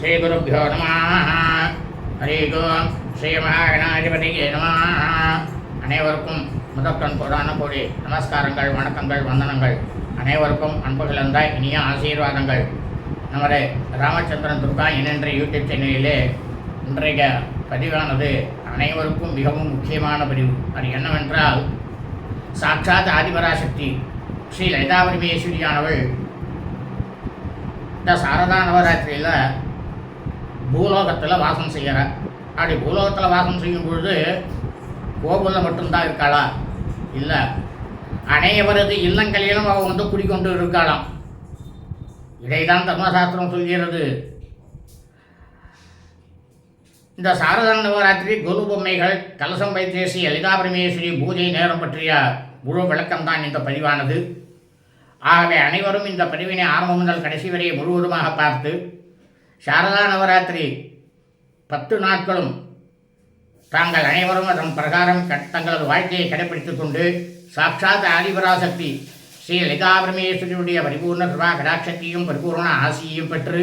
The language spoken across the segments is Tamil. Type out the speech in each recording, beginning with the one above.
ஸ்ரீகுருப்போ நம. ஹரி ஓம் ஸ்ரீ மகாகணாதிபதியே நம. அனைவருக்கும் முதற்கண் புராண கோடி நமஸ்காரங்கள் வணக்கங்கள் வந்தனங்கள். அனைவருக்கும் அன்பு கலந்த இனிய ஆசீர்வாதங்கள். நமது ராமச்சந்திரன் துர்கா என்ற யூடியூப் சேனலிலே இன்றைய பதிவானது அனைவருக்கும் மிகவும் முக்கியமான பதிவு. அது என்னவென்றால் சாட்சாத் ஆதிபராசக்தி ஸ்ரீ லலிதாபுரிமேஸ்வரியானவள் இந்த சாரதா நவராத்திரியில் பூலோகத்தில் வாசம் செய்கிற அப்படி பூலோகத்தில் வாசம் செய்யும் பொழுது கோகுலில் மட்டும்தான் இருக்காளா? இல்லை. அனைவரது இல்லங்களிலும் அவள் வந்து குடிக்கொண்டு இருக்காளாம். இதைதான் தர்மசாஸ்திரம் சொல்கிறது. இந்த சாரதா நவராத்திரி குரு பொம்மைகள் கலசம் வைத்தேசி லலிதாபிரமேஸ்வரி பூஜை நேரம் பற்றிய முழு விளக்கம்தான் இந்த பதிவானது. ஆகவே அனைவரும் இந்த பதிவினை ஆரம்பம் முதல் கடைசி வரையை முழுவதுமாக பார்த்து சாரதா நவராத்திரி. பத்து நாட்களும் தாங்கள் அனைவரும் அதன் பிரகாரம் தங்களது வாழ்க்கையை கடைபிடித்துக் கொண்டு சாட்சாத் ஆதிபராசக்தி ஸ்ரீ லலிதாபரமேஸ்வரியுடைய பரிபூர்ண கிருபா கடாட்சத்தையும் பரிபூர்ண ஆசியையும் பெற்று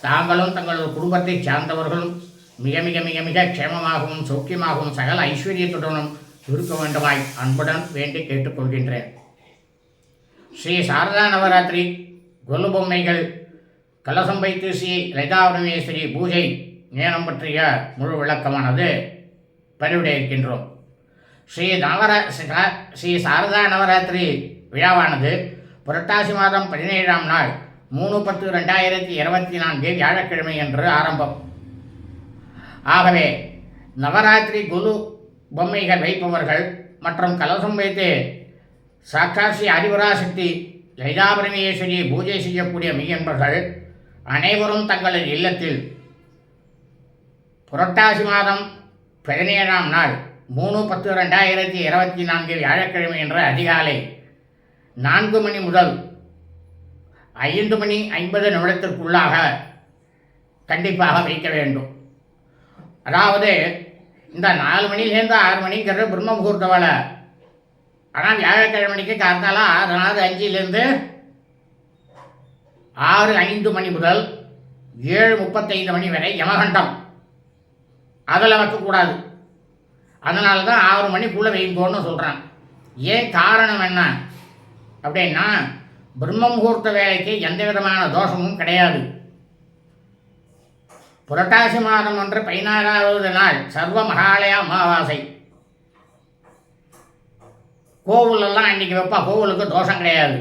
தாங்களும் தங்களது குடும்பத்தை சார்ந்தவர்களும் மிக மிக மிக மிக க்ஷேமமாகவும் சௌக்கியமாகவும் சகல ஐஸ்வர்யத்துடனும் இருக்க வேண்டுமாய் அன்புடன் வேண்டி கேட்டுக்கொள்கின்றேன் ஸ்ரீ சாரதா நவராத்திரி கொல்லு பொம்மைகள் கலசம் வைத்து ஸ்ரீ லலிதாபரமேஸ்வரி பூஜை நேரம் பற்றிய முழு விளக்கமானது பதிவிட இருக்கின்றோம் ஸ்ரீ நவர ஸ்ரீ- ஸ்ரீ சாரதா நவராத்திரி விழாவானது புரட்டாசி மாதம் பதினேழாம் நாள் மூணு பத்து ரெண்டாயிரத்தி இருபத்தி நான்கு வியாழக்கிழமை என்று ஆரம்பம். ஆகவே நவராத்திரி குரு பொம்மைகள் வைப்பவர்கள் மற்றும் கலசம் வைத்து சாட்சாசி ஸ்ரீ ஆதிபராசக்தி பூஜை செய்யக்கூடிய மெய்யன்பர்கள் அனைவரும் தங்களது இல்லத்தில் புரட்டாசி மாதம் பதினேழாம் நாள் மூணு பத்து ரெண்டாயிரத்தி இருபத்தி நான்கு வியாழக்கிழமை என்ற அதிகாலை நான்கு மணி முதல் ஐந்து மணி ஐம்பது நிமிடத்திற்குள்ளாக கண்டிப்பாக வைக்க வேண்டும். அதாவது இந்த நாலு மணிலேருந்து ஆறு மணிங்கிறது பிரம்ம முகூர்த்த வேலை ஆனால் வியாழக்கிழமைக்கு கார்த்தால ஆறு நாலு அஞ்சுலேருந்து ஆறு ஐந்து மணி முதல் ஏழு முப்பத்தைந்து மணி வரை யமகண்டம். அதில் வைக்கக்கூடாது. அதனால தான் ஆறு மணிக்குள்ளே வைங்கோன்னு சொல்கிறேன் ஏன் காரணம் என்ன? அப்படின்னா பிரம்ம முகூர்த்த வேலைக்கு எந்த விதமான தோஷமும் கிடையாது. புரட்டாசி மாதம் ஒன்று பதினாறாவது நாள் சர்வ மகாலய அமாவாசை. கோவிலெல்லாம் அன்றைக்கி வைப்பா கோவிலுக்கு தோஷம் கிடையாது.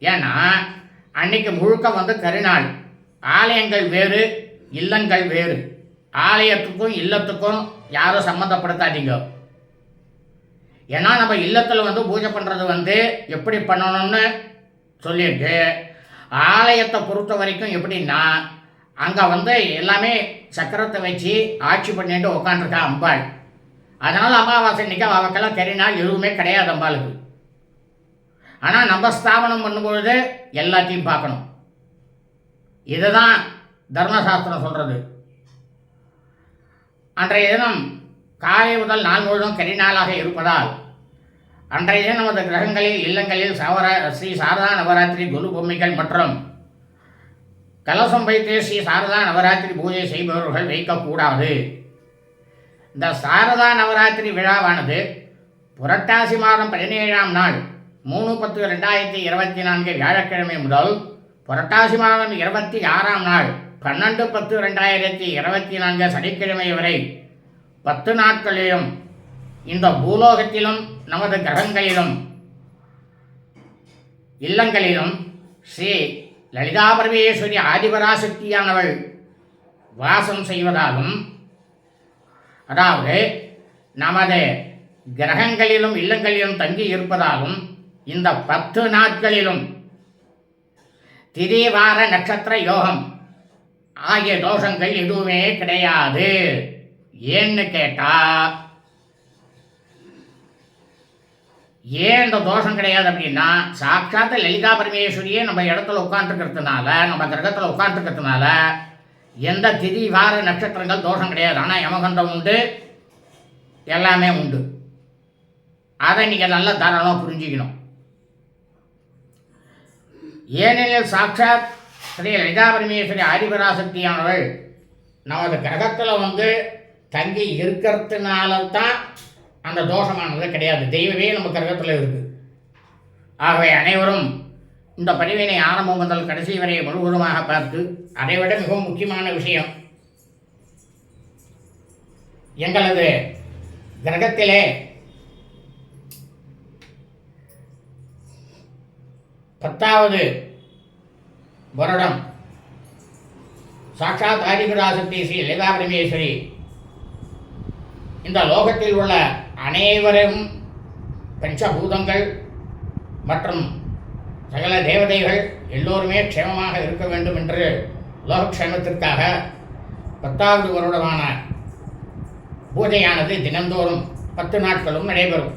ஏன்னா அன்னைக்கு முழுக்க வந்து கருநாள். ஆலயங்கள் வேறு இல்லங்கள் வேறு. ஆலயத்துக்கும் இல்லத்துக்கும் யாரும் சம்மந்தப்படுத்தாதீங்க. ஏன்னா நம்ம இல்லத்தில் வந்து பூஜை பண்ணுறது வந்து எப்படி பண்ணணும்னு சொல்லியிருக்கு. ஆலயத்தை பொறுத்த வரைக்கும் எப்படின்னா அங்கே வந்து எல்லாமே சக்கரத்தை வச்சு ஆட்சி பண்ணிட்டு உட்காந்துருக்கா அம்பாள். அதனால் அமாவாசை இன்றைக்கி அவக்கெல்லாம் கரிநாள் எதுவுமே கிடையாது அம்பாளுக்கு. ஆனால் நம்ம ஸ்தாபனம் பண்ணும்பொழுது எல்லாத்தையும் பார்க்கணும். இதுதான் தர்மசாஸ்திரம் சொல்கிறது அன்றைய தினம் காலை முதல் நாள் முழுவதும் கரி நாளாக இருப்பதால் அன்றைய தினம் நமது கிரகங்களில் இல்லங்களில் சவரா ஸ்ரீ சாரதா நவராத்திரி குரு பொம்மைகள் மற்றும் கலசம் வைத்து ஸ்ரீ சாரதா நவராத்திரி பூஜை செய்பவர்கள் வைக்கக்கூடாது. இந்த சாரதா நவராத்திரி விழாவானது புரட்டாசி மாதம் பதினேழாம் நாள் மூணு பத்து ரெண்டாயிரத்தி இருபத்தி நான்கு வியாழக்கிழமை முதல் புரட்டாசி மாதம் இருபத்தி ஆறாம் நாள் பன்னெண்டு பத்து ரெண்டாயிரத்தி இருபத்தி நான்கு சனிக்கிழமை வரை பத்து நாட்களிலும் இந்த பூலோகத்திலும் நமது கிரகங்களிலும் இல்லங்களிலும் ஸ்ரீ லலிதா பரமேஸ்வரி ஆதிபராசக்தியானவள் வாசம் செய்வதாலும் அதாவது நமது கிரகங்களிலும் இல்லங்களிலும் தங்கி இருப்பதாலும் இந்த பத்து நாட்களிலும் திரிவார நட்சத்திர யோகம் ஆகிய தோஷங்கள் எதுவுமே கிடையாது. ஏன்னு கேட்டா ஏன் இந்த தோஷம் கிடையாது அப்படின்னா சாட்சாத் லலிதா பரமேஸ்வரியே நம்ம இடத்துல உட்காந்துருக்கிறதுனால நம்ம கிரகத்தில் உட்காந்துருக்கிறதுனால எந்த திதி வார நட்சத்திரங்கள் தோஷம் கிடையாது. ஆனால் யமகண்டம் உண்டு எல்லாமே உண்டு. அதை நீங்கள் நல்லா தாராளமாக புரிஞ்சுக்கணும். ஏனெனில் சாட்சாத் ஸ்ரீ லலிதா பரமேஸ்வரி ஆதிபராசக்தியானவள் நமது கிரகத்தில் வந்து தங்கி இருக்கிறதுனால தான் அந்த தோஷமானது கிடையாது. தெய்வமே நம்ம கிரகத்தில் இருக்குது ஆகவே அனைவரும் இந்த பதிவினை ஆரம்பம் முதல் கடைசி வரை முழுவதுமாக பார்த்து அதைவிட மிகவும் முக்கியமான விஷயம் எங்களது கிரகத்திலே பத்தாவது வருடம். சாட்சாத் ஆதிபராசக்தி ஸ்ரீ லலிதா பரமேஸ்வரி இந்த லோகத்தில் உள்ள அனைவரும் பஞ்சபூதங்கள் மற்றும் சகல தேவதைகள் எல்லோருமே க்ஷேமமாக இருக்க வேண்டும் என்று லோகக்ஷேமத்திற்காக பத்தாவது வருடமான பூஜையானது தினந்தோறும் பத்து நாட்களும் நடைபெறும்.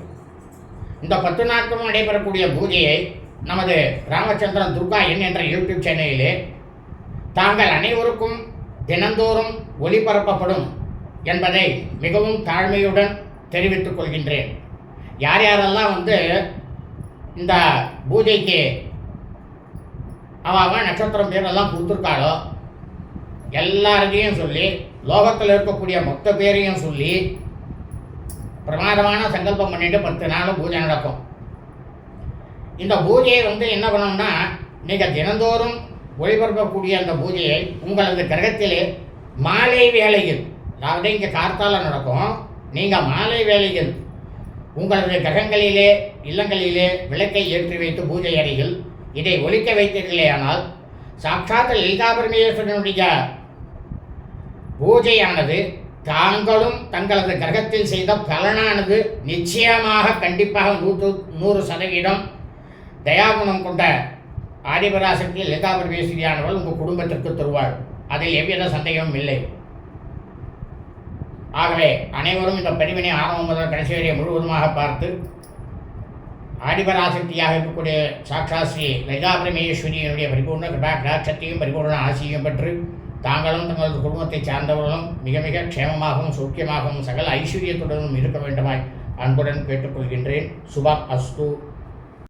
இந்த பத்து நாட்களும் நடைபெறக்கூடிய பூஜையை நமது ராமச்சந்திரன் துர்கா என் என்ற யூடியூப் சேனலிலே தாங்கள் அனைவருக்கும் தினந்தோறும் ஒளிபரப்பப்படும் என்பதை மிகவும் தாழ்மையுடன் தெரிவித்துக் கொள்கின்றேன். யார் யாரெல்லாம் வந்து இந்த பூஜைக்கு அவ அவன் நட்சத்திரம் பேரெல்லாம் கொடுத்துருக்காளோ எல்லாருக்கையும் சொல்லி லோகத்தில் இருக்கக்கூடிய மொத்த பேரையும் சொல்லி பிரமாதமான சங்கல்பம் பண்ணிட்டு பத்து நாளும் பூஜை நடக்கும். இந்த பூஜையை வந்து என்ன பண்ணணும்னா நீங்கள் தினந்தோறும் ஒளிபரப்பக்கூடிய அந்த பூஜையை உங்களது கிரகத்திலே மாலை வேளையில் அதாவது இங்கே கார்த்தால நடக்கும் நீங்கள் மாலை வேளையில் உங்களது கிரகங்களிலே இல்லங்களிலே விளக்கை ஏற்றி வைத்து பூஜை அறையில் இதை ஒழிக்க வைத்தீர்களேயானால் சாட்சாத் லலிதா பரமேஸ்வரனுடைய பூஜையானது தாங்களும் தங்களது கிரகத்தில் செய்த பலனானது நிச்சயமாக கண்டிப்பாக நூற்று நூறு சதவீதம் தயாகுணம் கொண்ட ஆதிபராசக்தி லதா பரமேஸ்வரியானவள் உங்கள் குடும்பத்திற்கு தருவாள். அதில் எவ்வித சந்தேகமும் இல்லை. ஆகவே அனைவரும் இந்த பதிவினை ஆரம்பம் முதல் கடைசி வரை முழுவதுமாக பார்த்து ஆதிபராசக்தியாக இருக்கக்கூடிய சாட்சா ஸ்ரீ லலிதா பரமேஸ்வரியினுடைய பரிபூர்ண கிருபா கடாட்சத்தையும் பரிபூர்ண ஆசியும் பெற்று தாங்களும் தங்களது குடும்பத்தை சார்ந்தவர்களும் மிக மிக க்ஷேமமாகவும் சௌக்கியமாகவும் சகல ஐஸ்வர்யத்துடனும் இருக்க வேண்டுமாய் அன்புடன் கேட்டுக்கொள்கின்றேன். சுபம் அஸ்து.